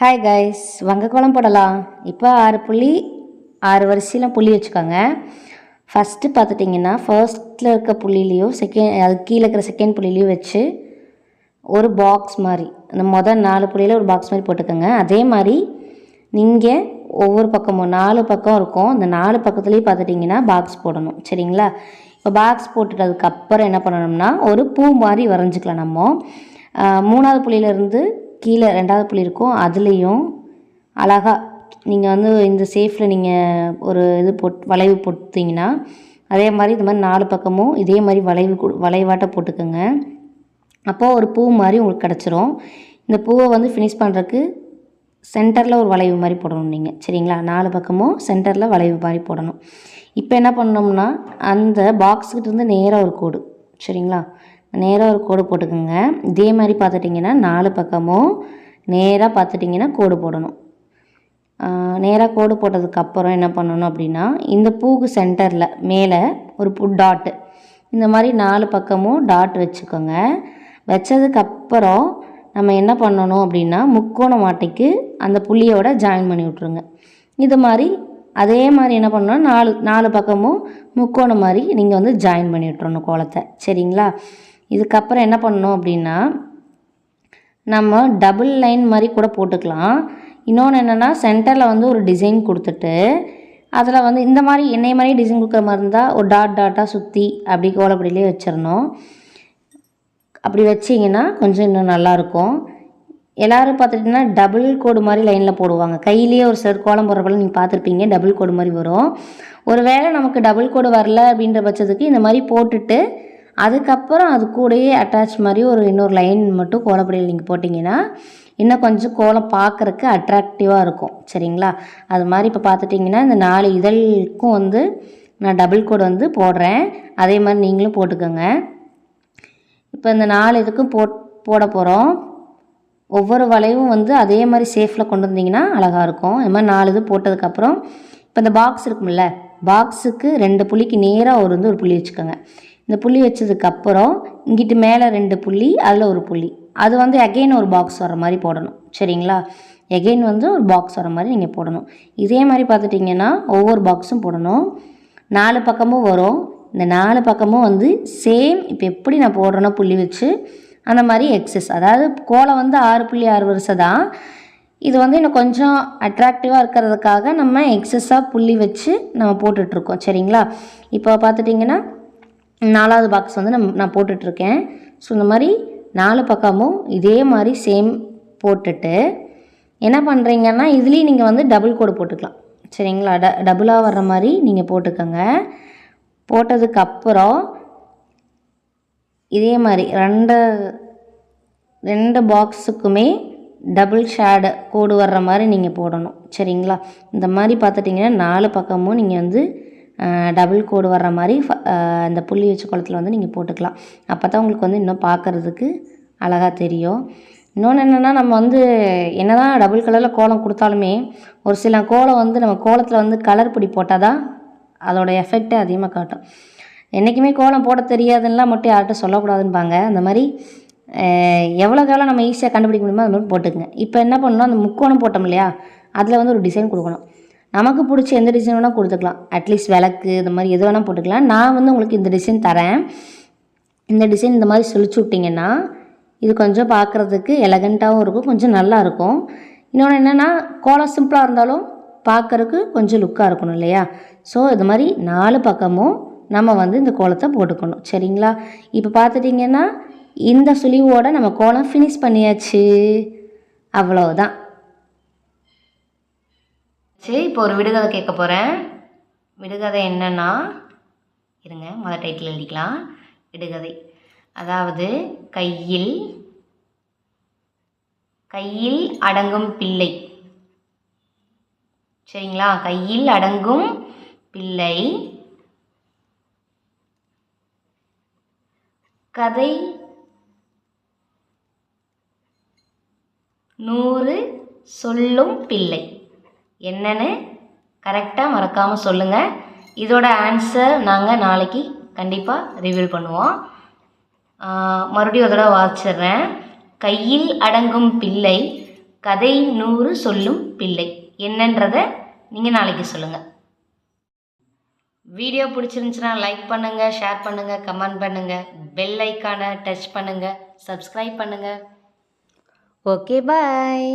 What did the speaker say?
Hi guys வங்க போடலாம். இப்போ ஆறு புள்ளி ஆறு வரிசையில் புள்ளி வச்சுக்கோங்க. ஃபஸ்ட்டு பார்த்துட்டிங்கன்னா ஃபர்ஸ்ட்டில் இருக்க புள்ளிலையும் செகண்ட் அது கீழே இருக்கிற செகண்ட் புள்ளிலையும் வச்சு ஒரு பாக்ஸ் மாதிரி அந்த மொதல் நாலு புள்ளியில் ஒரு பாக்ஸ் மாதிரி போட்டுக்கோங்க. அதே மாதிரி நீங்கள் ஒவ்வொரு பக்கமும் நாலு பக்கம் இருக்கும். அந்த நாலு பக்கத்துலேயும் பார்த்துட்டிங்கன்னா பாக்ஸ் போடணும். சரிங்களா? இப்போ பாக்ஸ் போட்டுட்டதுக்கப்புறம் என்ன பண்ணணும்னா ஒரு பூ மாதிரி வரைஞ்சிக்கலாம் நம்ம. மூணாவது புள்ளியிலேருந்து கீழே ரெண்டாவது புள்ளி இருக்கும். அதுலேயும் அழகாக நீங்கள் வந்து இந்த சேஃபில் நீங்கள் ஒரு இது போட் வளைவு போட்டிங்கன்னா அதே மாதிரி இந்த மாதிரி நாலு பக்கமும் இதே மாதிரி வளைவு கு- வளைவாட்ட போட்டுக்கோங்க. அப்போது ஒரு பூ மாதிரி உங்களுக்கு கிடச்சிரும். இந்த பூவை வந்து ஃபினிஷ் பண்ணுறதுக்கு சென்டரில் ஒரு வளைவு மாதிரி போடணும் நீங்கள் சரிங்களா? நாலு பக்கமும் சென்டரில் வளைவு மாதிரி போடணும். இப்போ என்ன பண்ணோம்னா அந்த பாக்ஸுக்கிட்டேருந்து நேராக ஒரு கோடு. சரிங்களா? நேராக ஒரு கோடு போட்டுக்கோங்க. இதே மாதிரி பார்த்துட்டிங்கன்னா நாலு பக்கமும் நேராக பார்த்துட்டிங்கன்னா கோடு போடணும். நேராக கோடு போட்டதுக்கப்புறம் என்ன பண்ணணும் அப்படின்னா இந்த பூக்கு சென்டரில் மேலே ஒரு பு டாட்டு. இந்த மாதிரி நாலு பக்கமும் டாட் வச்சுக்கோங்க. வச்சதுக்கப்புறம் நம்ம என்ன பண்ணணும் அப்படின்னா முக்கோண மாட்டைக்கு அந்த புள்ளியோட ஜாயின் பண்ணி விட்ருங்க இது மாதிரி அதே மாதிரி என்ன பண்ணணும் நாலு நாலு பக்கமும் முக்கோணம் மாதிரி நீங்கள் வந்து ஜாயின் பண்ணி விட்றணும் கோலத்தை. சரிங்களா? இதுக்கப்புறம் என்ன பண்ணணும் அப்படின்னா நம்ம டபுள் லைன் மாதிரி கூட போட்டுக்கலாம். இன்னொன்று என்னென்னா சென்டரில் வந்து ஒரு டிசைன் கொடுத்துட்டு அதில் வந்து இந்த மாதிரி என்னை மாதிரி டிசைன் கொடுக்குற மாதிரி இருந்தால் ஒரு டாட் டாட்டாக சுற்றி அப்படி கோலப்படியிலே வச்சிடணும். அப்படி வச்சிங்கன்னா கொஞ்சம் இன்னும் நல்லாயிருக்கும் எல்லோரும் பார்த்துட்டிங்கன்னா டபுள் கோடு மாதிரி லைனில் போடுவாங்க. கையிலேயே ஒரு சிலர் கோலம் போடுறப்பெல்லாம் நீங்கள் பார்த்துருப்பீங்க டபுள் கோடு மாதிரி வரும். ஒருவேளை நமக்கு டபுள் கோடு வரல அப்படின்ற பட்சத்துக்கு இந்த மாதிரி போட்டுட்டு அதுக்கப்புறம் அது கூடயே அட்டாச் மாதிரி ஒரு இன்னொரு லைன் மட்டும் கோலப்படியில் நீங்கள் போட்டிங்கன்னா இன்னும் கொஞ்சம் கோலம் பார்க்குறக்கு அட்ராக்டிவாக இருக்கும். சரிங்களா? அது மாதிரி இப்போ பார்த்துட்டிங்கன்னா இந்த நாலு இதழுக்கும் வந்து நான் டபுள் கோடு வந்து போடுறேன். அதே மாதிரி நீங்களும் போட்டுக்கோங்க. இப்போ இந்த நாலு இதுக்கும் போட் போட போகிறோம் ஒவ்வொரு வளைவும் வந்து அதே மாதிரி சேஃபில் கொண்டு வந்தீங்கன்னா அழகாக இருக்கும். இது மாதிரி நாலு இது போட்டதுக்கப்புறம் இப்போ இந்த பாக்ஸ் இருக்கும்ல பாக்ஸுக்கு ரெண்டு புள்ளிக்கு நேராக ஒரு வந்து ஒரு புள்ளி வச்சுக்கோங்க. இந்த புள்ளி வச்சதுக்கப்புறம் இங்கிட்டு மேலே ரெண்டு புள்ளி அதில் ஒரு புள்ளி. அது வந்து அகெயின் ஒரு பாக்ஸ் வர மாதிரி போடணும். சரிங்களா? எகெயின் வந்து ஒரு பாக்ஸ் வர மாதிரி நீங்கள் போடணும். இதே மாதிரி பார்த்துட்டிங்கன்னா ஒவ்வொரு பாக்ஸும் போடணும். நாலு பக்கமும் வரும். இந்த நாலு பக்கமும் வந்து சேம் இப்போ எப்படி நான் போடுறேனோ புள்ளி வச்சு அந்த மாதிரி எக்ஸஸ் அதாவது கோலம் வந்து ஆறு புள்ளி ஆறு வருஷம் தான் இது வந்து இன்னும் கொஞ்சம் அட்ராக்டிவாக இருக்கிறதுக்காக நம்ம எக்ஸஸாக புள்ளி வச்சு நம்ம போட்டுட்ருக்கோம் சரிங்களா? இப்போ பார்த்துட்டிங்கன்னா நாலாவது பாக்ஸ் வந்து நம் நான் போட்டுட்ருக்கேன். ஸோ இந்த மாதிரி நாலு பக்கமும் இதே மாதிரி சேம் போட்டுட்டு என்ன பண்ணுறீங்கன்னா இதுலேயும் நீங்கள் வந்து டபுள் கோடு போட்டுக்கலாம். சரிங்களா? ட டபுளாக வர்ற மாதிரி நீங்கள் போட்டுக்கோங்க. போட்டதுக்கப்புறம் இதே மாதிரி ரெண்டு ரெண்டு பாக்ஸுக்குமே டபுள் ஷேடு கோடு வர்ற மாதிரி நீங்கள் போடணும். சரிங்களா? இந்த மாதிரி பார்த்துட்டிங்கன்னா நாலு பக்கமும் நீங்கள் வந்து டபுள் கோடு வர்ற மாதிரி ஃப- இந்த புள்ளி வச்ச குளத்தில் வந்து நீங்கள் போட்டுக்கலாம். அப்போ தான் உங்களுக்கு வந்து இன்னும் பார்க்குறதுக்கு அழகாக தெரியும். இன்னொன்று என்னென்னா நம்ம வந்து என்னதான் டபுள் கலரில் கோலம் கொடுத்தாலுமே ஒரு சில கோலம் வந்து நம்ம கோலத்தில் வந்து கலர் பிடி போட்டால் தான் அதோட எஃபெக்டே அதிகமாக காட்டும். என்றைக்குமே கோலம் போட தெரியாதுன்னா மட்டும் யார்கிட்ட சொல்லக்கூடாதுன்பாங்க. அந்த மாதிரி எவ்வளோ எவ்வளோக்கு எவ்வளோ நம்ம ஈஸியாக கண்டுபிடிக்க முடியுமோ அது மாதிரி போட்டுக்குங்க. இப்போ என்ன பண்ணணும் அந்த முக்கோணம் போட்டோம் இல்லையா அதில் வந்து ஒரு டிசைன் கொடுக்கணும். நமக்கு பிடிச்ச எந்த டிசைன் வேணால் கொடுத்துக்கலாம். அட்லீஸ்ட் விளக்கு இந்த மாதிரி எது வேணால் போட்டுக்கலாம். நான் வந்து உங்களுக்கு இந்த டிசைன் தரேன். இந்த டிசைன் இந்த மாதிரி சொல்லிச்சு விட்டிங்கன்னா இது கொஞ்சம் பார்க்குறதுக்கு எலகண்ட்டாகவும் இருக்கும் கொஞ்சம் நல்லா இருக்கும். இன்னொன்று என்னென்னா கோலம் சிம்பிளாக இருந்தாலும் பார்க்குறதுக்கு கொஞ்சம் லுக்காக இருக்கணும் இல்லையா? ஸோ இது மாதிரி நாலு பக்கமும் நம்ம வந்து இந்த கோலத்தை போட்டுக்கணும். சரிங்களா? இப்போ பார்த்துட்டிங்கன்னா இந்த சுழிவோடு நம்ம கோலம் ஃபினிஷ் பண்ணியாச்சு. அவ்வளோதான் சரி இப்போ ஒரு விடுகதை கேட்க போகிறேன் விடுகதை என்னன்னா இருங்க மொதல் டைட்டில் எழுதிக்கலாம். விடுகதை. அதாவது கையில் கையில் அடங்கும் பிள்ளை. சரிங்களா? கையில் அடங்கும் பிள்ளை. கதை நூறு சொல்லும் பிள்ளை. என்னன்னு கரெக்டாக மறக்காமல் சொல்லுங்கள் இதோட ஆன்சர் நாங்கள் நாளைக்கு கண்டிப்பாக ரிவீல் பண்ணுவோம். மறுபடியும் ஒரு தடவை கையில் அடங்கும் பிள்ளை கதை நூறு சொல்லும் பிள்ளை. என்னன்றதை நீங்கள் நாளைக்கு சொல்லுங்கள் வீடியோ பிடிச்சிருந்துச்சுன்னா லைக் பண்ணுங்கள் ஷேர் பண்ணுங்கள் கமெண்ட் பண்ணுங்கள் பெல் ஐக்கானை டச் பண்ணுங்கள் சப்ஸ்கிரைப் பண்ணுங்கள் ஓகே பாய்